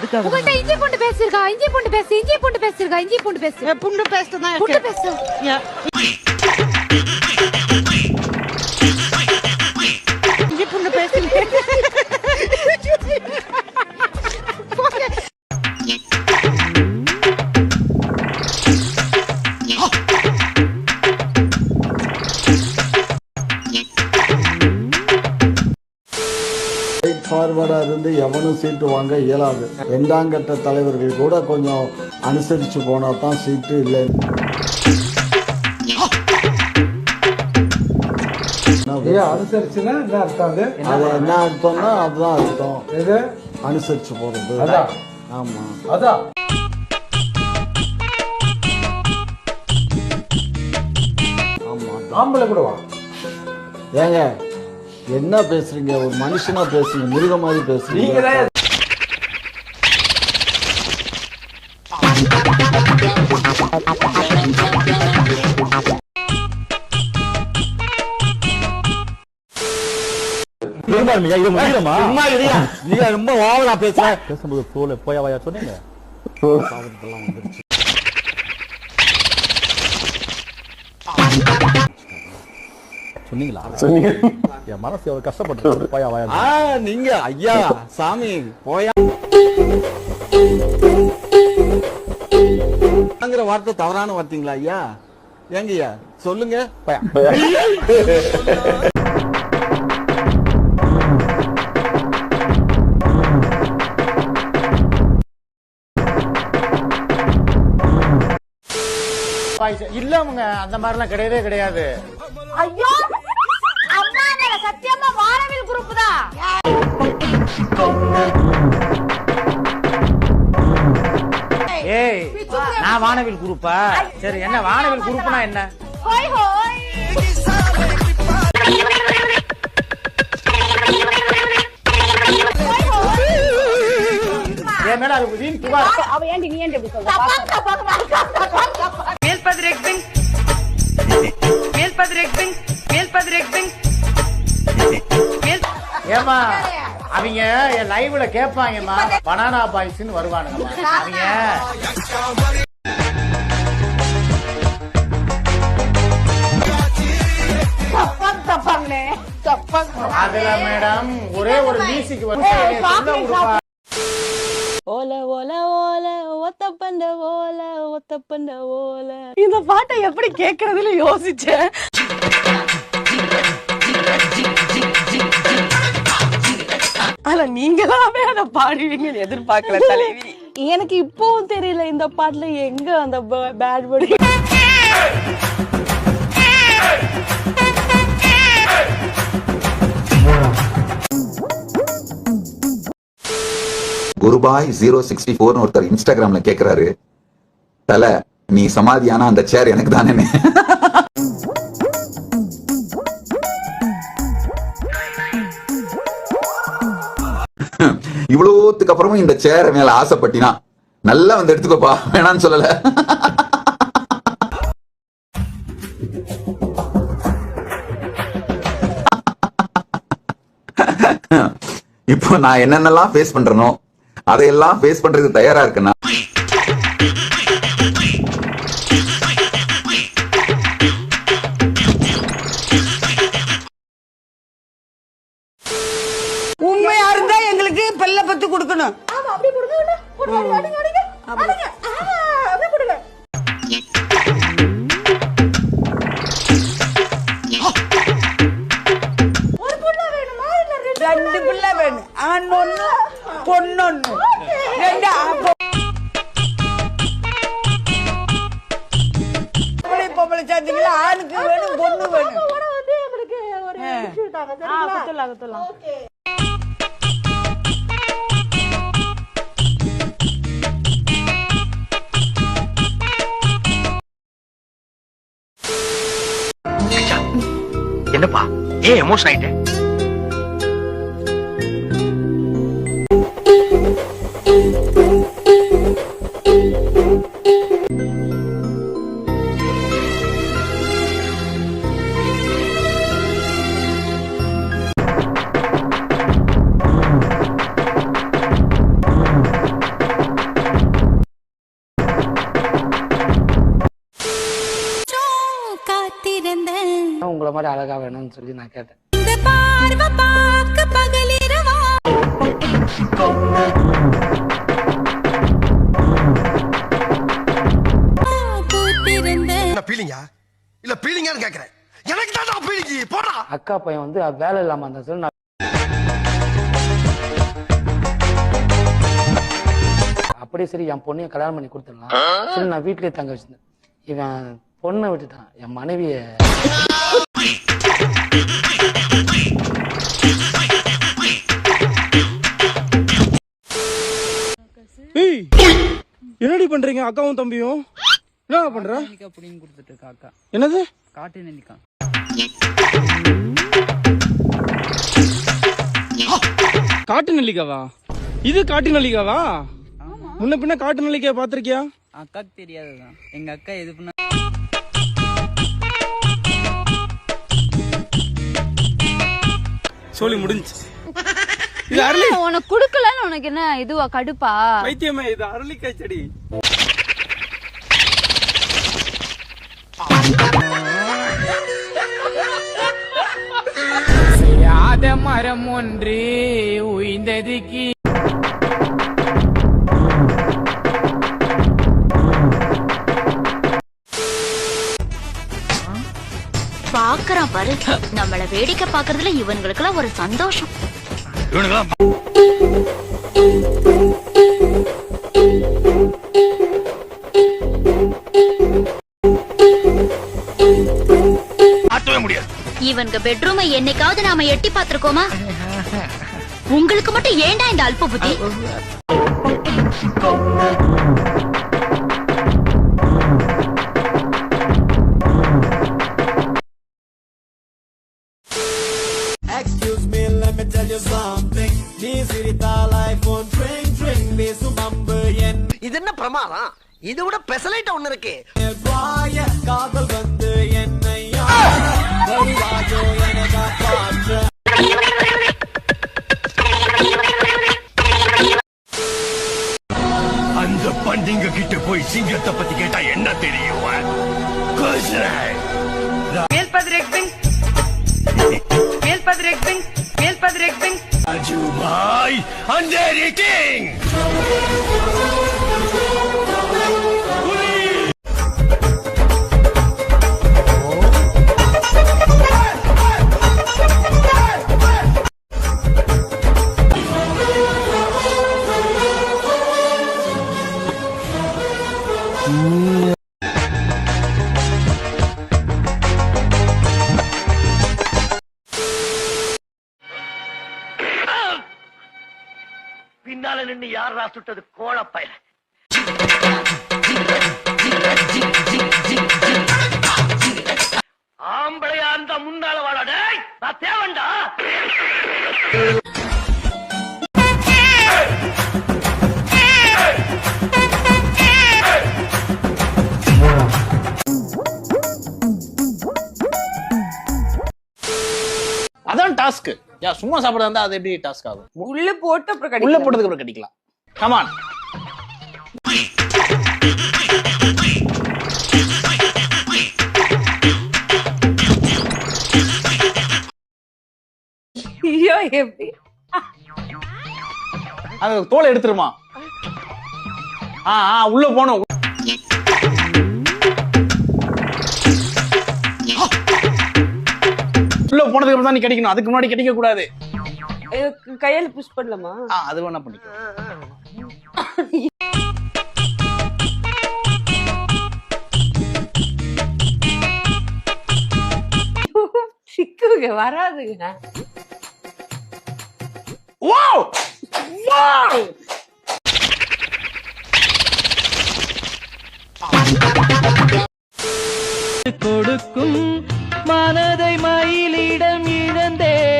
எதுக்காக உங்கள்ட்ட இஞ்சி பூண்டு பேசிருக்கா இஞ்சி பூண்டு பேசு இஞ்சி பூண்டு பேசிருக்கா இஞ்சி பூண்டு பேசு. புண்டு பேஸ்ட் தான் பூண்டு. பேசு. இருந்து எவனும் சீட்டு வாங்க இயலாது. ரெண்டாம் கட்ட தலைவர்கள் கூட கொஞ்சம் அனுசரித்து போனால் தான் சீட்டு இல்லை. அனுசரிச்சுன்னா என்ன அர்த்தம் அது? அது என்ன அர்த்தம்னா அதுதான் அர்த்தம். எது? அனுசரித்து போகிறது அதான் ஆமாம் அதான் ஆமாம் ஆம்பளை கூட வா. ஏங்க என்ன பேசுறீங்க? ஒரு மனுஷனா பேசுறீங்க மிருக மாதிரி பேசுறீங்க. நீங்க ரொம்ப ஓவரா பேசுற. பேசும்போது ஃப்ளோல போயா வாயா சொன்னீங்க சொன்னீங்களா? என் மனசு எவ்வளவு கஷ்டப்பட்டு போயா வாயா. நீங்க ஐயா சாமி போயா. ங்கிற வார்த்தை தவறான வார்த்தைங்களா ஐயா? ஏங்க ஐயா சொல்லுங்க போயா. இல்ல அவங்க அந்த மாதிரிலாம் கிடையவே கிடையாது. ஐயோ ஏய் நான் வானவில் குரூப்பா சரி என்ன வானவில் குரூப்னா என்ன? என் மேல அது வீண் புகார் அவ ஏண்டி நீ ஏண்டி இப்படி சொல்ற? Meelpadrekbing. Meelpadrekbing. Meelpadrekbing. Meel ஏமா அவங்க என் லைவ்ல கேட்பாங்கம்மா பனானா பாய்ஸ்னு வருவானுங்கம்மா. அவங்க. தப்பாங்களே தப்பா அதுல மேடம் ஒரே ஒரு மியூசிக் வந்து. ஓல ஓல ஓல ஒத்த பண்ட ஓல ஒத்த பண்ட ஓல. இந்த பாட்டை எப்படி கேக்குறதுல யோசிச்சேன். ஆனா நீங்களாவே அதை பாடுவீங்கன்னு எதிர்பார்க்கல தலைவி. எனக்கு இப்பவும் தெரியல இந்த பாட்டுல எங்க அந்த bad word Gurubhai zero sixty ஃபோர்னு ஒருத்தர் இன்ஸ்டாகிராம்ல கேக்குறாரு. தல நீ சமாதியானா அந்த சேர் எனக்கு தானே இவ்வளோத்துக்கு அப்புறமும் இந்த சேரை மேல ஆசைப்பட்டினா நல்லா வந்து எடுத்துக்கோப்பா. வேணான்னு சொல்லல. இப்போ நான் என்னென்னலாம் ஃபேஸ் பண்றேனோ அதையெல்லாம் ஃபேஸ் பண்றதுக்கு தயாரா இருக்கேன்னா பத்து கொடுக்கணும். ஆமா அப்படி கொடுங்க கொடுங்க அடிங்க அடிங்க. அடிங்க. ஆ, அப்படியே கொடுங்க. ஒரு புள்ள வேணுமா? இல்ல ரெண்டு ரெண்டு பிள்ளை வேணும். ஆண் ஒண்ணு பொண்ணொன்னு ரெண்டு பொம்பளை பொம்பளை சேர்ந்தீங்களா ஆணுக்கு வேணும் பொண்ணு வேணும். ஒரு விட்டாங்க ஆ சரிங்களா? என்னப்பா ஏன் எமோஷன் ஆயிட்டேன் உங்களை மாதிரி அழகா வேணும்னு சொல்லி நான் கேட்டேன். என்ன பீலிங்கா இல்ல பீலிங்கான்னு கேக்குறேன். எனக்கு தான் பீலிங்கி போடா. அக்கா பையன் வந்து வேலை இல்லாம இருந்தா சொல்லி நான் அப்படியே சரி என் பொண்ணையும் கல்யாணம் பண்ணி கொடுத்துடலாம். சரி நான் வீட்லயே தங்க வச்சிருந்தேன். இவன் பொண்ணை விட்டுட்டான். என் மனைவிய. என்னடி பண்றீங்க? அக்காவும் தம்பியும்? என்ன பண்ற? அப்படின்னு கொடுத்துட்டு இருக்கா அக்கா. என்னது? காட்டு நெல்லிக்கா காட்டு நெல்லிக்காவா இது காட்டு நெல்லிக்காவா முன்ன பின்ன காட்டு நெல்லிக்காய் பாத்திருக்கியா அக்காக்கு தெரியாதுதான். எங்க அக்கா எது பண்ண சொல்லி முடிஞ்சு இது அரளி உனக்கு குடுக்கலன்னு உனக்கு என்ன இதுவா கடுப்பா? வைத்தியமே இது அரளிக்காய் செடி. மரம் ஒன்று உயிந்ததுக்கு பாக்குறான் பாரு நம்மள வேடிக்கை பாக்குறதுல இவனுங்களுக்குலாம் ஒரு சந்தோஷம். இவனுங்க பெட்ரூமை என்னைக்காவது நாம எட்டி பாத்திருக்கோமா உங்களுக்கு மட்டும் ஏன்டா இந்த அல்ப புத்தி. இது விட பெசலைட்ட ஒண்ணு இருக்கு. அந்த பண்டிங்க கிட்ட போய் சிங்கத்தை பத்தி கேட்டா என்ன தெரியும்? Rekbing. அஜுபாய் அந்தேரி கிங். யாரா சுட்டது கோழப்பயல ஆம்பளையா இருந்தா முன்னால வாடா டேய் நான் தேவண்டா அதான் டாஸ்க் யா சும்மா சாப்பிட இருந்தா அது எப்படி டாஸ்க் ஆகும்? உள்ள போட்டு அப்புறம் உள்ள. போட்டதுக்கு அப்புறம் கட்டிக்கலாம் கமான் ஐயோ எப்படி? அந்த தோலை எடுத்துருமா? ஆ ஆ உள்ள போனோம். உள்ள போனதுக்கு அப்புறம் தான் நீ கிடைக்கணும். அதுக்கு முன்னாடி கிடைக்க கூடாது கையால புஷ் பண்ணலாமா? அது வேணா பண்ணிக்கோ. சிக்குங்க வராதுங்க. வாவ் வாவ் கொடுக்கும் மனதை மயிலிடம் இழந்தேனே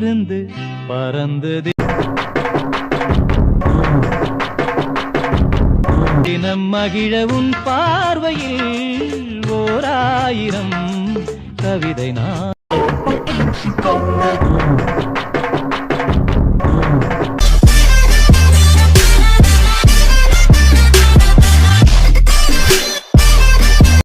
இருந்து பறந்தது. தினம் மகிழவும் பார்வையில் ஓர் ஆயிரம் கவிதை நான்.